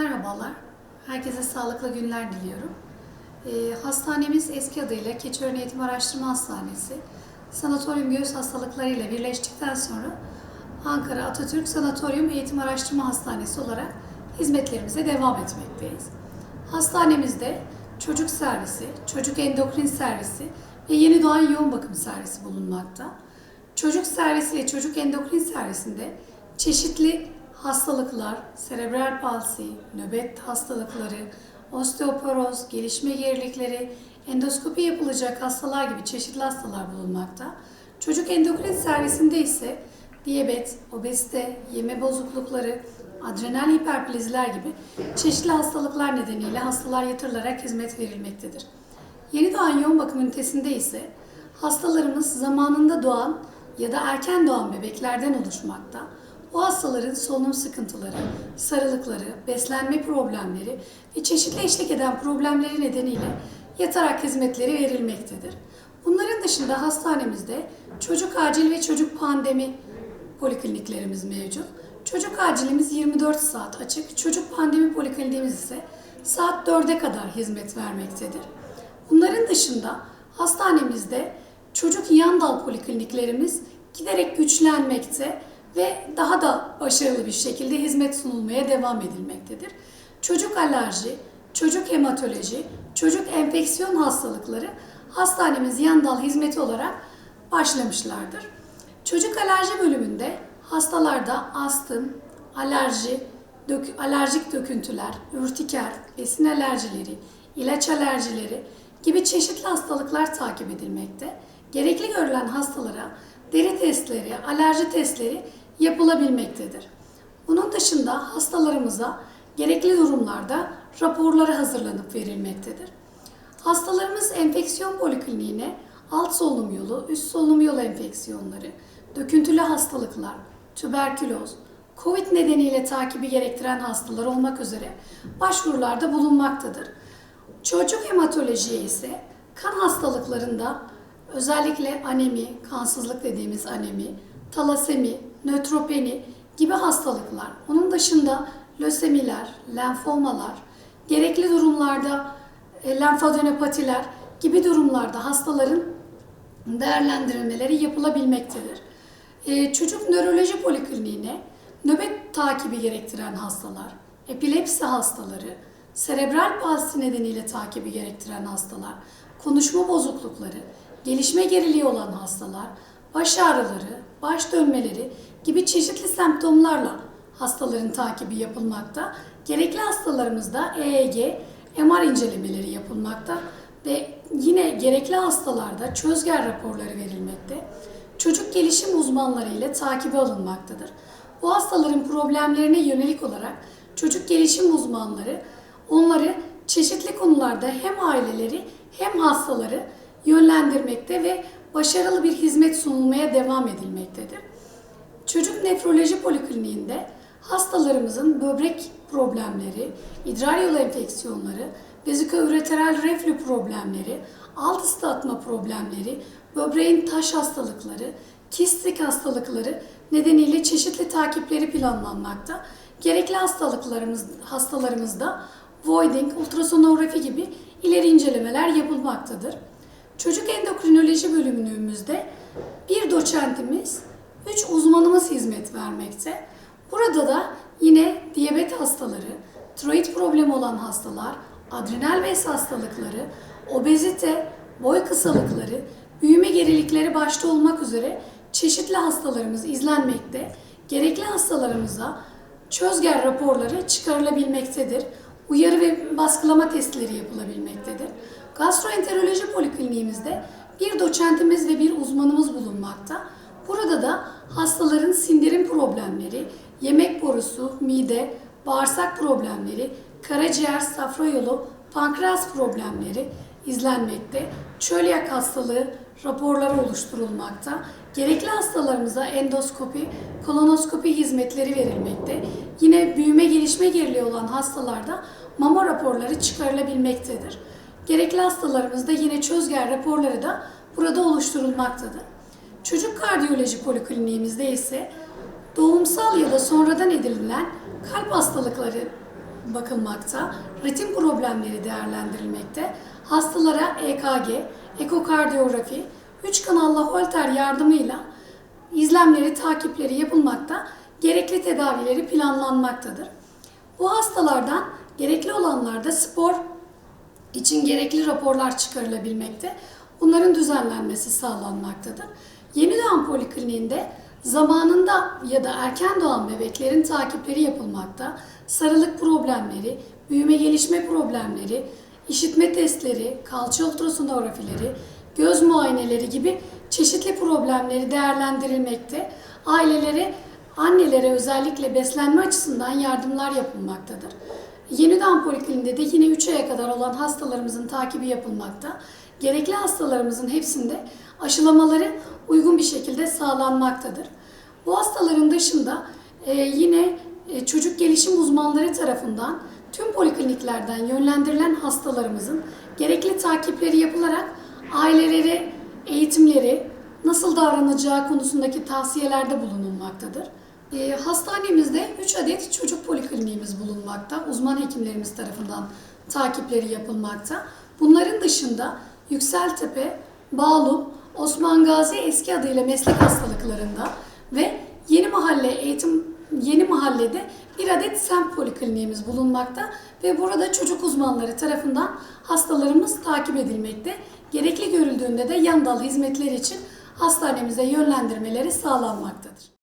Merhabalar, herkese sağlıklı günler diliyorum. Ee, hastanemiz eski adıyla Keçiören Eğitim Araştırma Hastanesi, sanatoryum göğüs hastalıkları ile birleştikten sonra Ankara Atatürk Sanatoryum Eğitim Araştırma Hastanesi olarak hizmetlerimize devam etmekteyiz. Hastanemizde çocuk servisi, çocuk endokrin servisi ve yeni doğan yoğun bakım servisi bulunmakta. Çocuk servisi ve çocuk endokrin servisinde çeşitli hastalıklar, serebral palsi, nöbet hastalıkları, osteoporoz, gelişme gerilikleri, endoskopi yapılacak hastalar gibi çeşitli hastalar bulunmakta. Çocuk endokrin servisinde ise diyabet, obezite, yeme bozuklukları, adrenal hiperplaziler gibi çeşitli hastalıklar nedeniyle hastalar yatırılarak hizmet verilmektedir. Yeni doğan yoğun bakım ünitesinde ise hastalarımız zamanında doğan ya da erken doğan bebeklerden oluşmakta. Bu hastaların solunum sıkıntıları, sarılıkları, beslenme problemleri ve çeşitli eşlik eden problemleri nedeniyle yatarak hizmetleri verilmektedir. Bunların dışında hastanemizde çocuk acil ve çocuk pandemi polikliniklerimiz mevcut. Çocuk acilimiz 24 saat açık, çocuk pandemi polikliniğimiz ise saat 4'e kadar hizmet vermektedir. Bunların dışında hastanemizde çocuk yan dal polikliniklerimiz giderek güçlenmekte ve daha da başarılı bir şekilde hizmet sunulmaya devam edilmektedir. Çocuk alerji, çocuk hematoloji, çocuk enfeksiyon hastalıkları hastanemiz yan dal hizmeti olarak başlamışlardır. Çocuk alerji bölümünde hastalarda astım, alerji, dök- alerjik döküntüler, ürtiker, besin alerjileri, ilaç alerjileri gibi çeşitli hastalıklar takip edilmekte. Gerekli görülen hastalara deri testleri, alerji testleri yapılabilmektedir. Bunun dışında hastalarımıza gerekli durumlarda raporları hazırlanıp verilmektedir. Hastalarımız enfeksiyon polikliniğine alt solunum yolu, üst solunum yolu enfeksiyonları, döküntülü hastalıklar, tüberküloz, COVID nedeniyle takibi gerektiren hastalar olmak üzere başvurularda bulunmaktadır. Çocuk hematolojiye ise kan hastalıklarında özellikle anemi, kansızlık dediğimiz anemi, talasemi, nötropeni gibi hastalıklar, onun dışında lösemiler, lenfomalar, gerekli durumlarda e, lenfadenopatiler gibi durumlarda hastaların değerlendirilmeleri yapılabilmektedir. E, çocuk nöroloji polikliniğine nöbet takibi gerektiren hastalar, epilepsi hastaları, serebral palsi nedeniyle takibi gerektiren hastalar, konuşma bozuklukları, gelişme geriliği olan hastalar, baş ağrıları, baş dönmeleri gibi çeşitli semptomlarla hastaların takibi yapılmakta. Gerekli hastalarımızda EEG, MR incelemeleri yapılmakta ve yine gerekli hastalarda çözger raporları verilmekte. Çocuk gelişim uzmanları ile takibi alınmaktadır. Bu hastaların problemlerine yönelik olarak çocuk gelişim uzmanları onları çeşitli konularda hem aileleri hem hastaları yönlendirmekte ve başarılı bir hizmet sunulmaya devam edilmektedir. Çocuk nefroloji polikliniğinde hastalarımızın böbrek problemleri, idrar yolu enfeksiyonları, vezikoureteral reflü problemleri, alt ıslatma problemleri, böbreğin taş hastalıkları, kistik hastalıkları nedeniyle çeşitli takipleri planlanmakta. Gerekli hastalıklarımız hastalarımızda voiding, ultrasonografi gibi ileri incelemeler yapılmaktadır. Çocuk endokrinoloji bölümümüzde bir doçentimiz, üç uzmanımız hizmet vermekte. Burada da yine diyabet hastaları, tiroid problemi olan hastalar, adrenal bez hastalıkları, obezite, boy kısalıkları, büyüme gerilikleri başta olmak üzere çeşitli hastalarımız izlenmekte. Gerekli hastalarımıza çözger raporları çıkarılabilmektedir. Uyarı ve baskılama testleri yapılabilmektedir. Gastroenteroloji polikliniğimizde bir doçentimiz ve bir uzmanımız bulunmakta. Burada da hastaların sindirim problemleri, yemek borusu, mide, bağırsak problemleri, karaciğer, safra yolu, pankreas problemleri izlenmekte. Çölyak hastalığı raporları oluşturulmakta. Gerekli hastalarımıza endoskopi, kolonoskopi hizmetleri verilmekte. Yine büyüme gelişme geriliği olan hastalarda mama raporları çıkarılabilmektedir. Gerekli hastalarımızda yine çözger raporları da burada oluşturulmaktadır. Çocuk kardiyoloji polikliniğimizde ise doğumsal ya da sonradan edinilen kalp hastalıkları bakılmakta, ritim problemleri değerlendirilmekte, hastalara EKG, ekokardiyografi, 3 kanallı holter yardımıyla izlemleri, takipleri yapılmakta, gerekli tedavileri planlanmaktadır. Bu hastalardan gerekli olanlarda spor için gerekli raporlar çıkarılabilmekte. Bunların düzenlenmesi sağlanmaktadır. Yeni Doğan Polikliniğinde zamanında ya da erken doğan bebeklerin takipleri yapılmakta. Sarılık problemleri, büyüme gelişme problemleri, işitme testleri, kalça ultrasonografileri, göz muayeneleri gibi çeşitli problemleri değerlendirilmekte. Ailelere, annelere özellikle beslenme açısından yardımlar yapılmaktadır. Yeniden Polikliniğinde de yine 3 aya kadar olan hastalarımızın takibi yapılmakta. Gerekli hastalarımızın hepsinde aşılamaları uygun bir şekilde sağlanmaktadır. Bu hastaların dışında e, yine e, çocuk gelişim uzmanları tarafından tüm polikliniklerden yönlendirilen hastalarımızın gerekli takipleri yapılarak ailelere eğitimleri, nasıl davranacağı konusundaki tavsiyelerde bulunulmaktadır. E, hastanemizde 3 adet çocuk polikliniğimiz bulunmakta. Uzman hekimlerimiz tarafından takipleri yapılmakta. Bunların dışında Yükseltepe, Bağlum, Osman Gazi eski adıyla meslek hastalıklarında ve Yeni Mahalle eğitim Yeni Mahalle'de bir adet semt polikliniğimiz bulunmakta ve burada çocuk uzmanları tarafından hastalarımız takip edilmekte. Gerekli görüldüğünde de yan dal hizmetleri için hastanemize yönlendirmeleri sağlanmaktadır.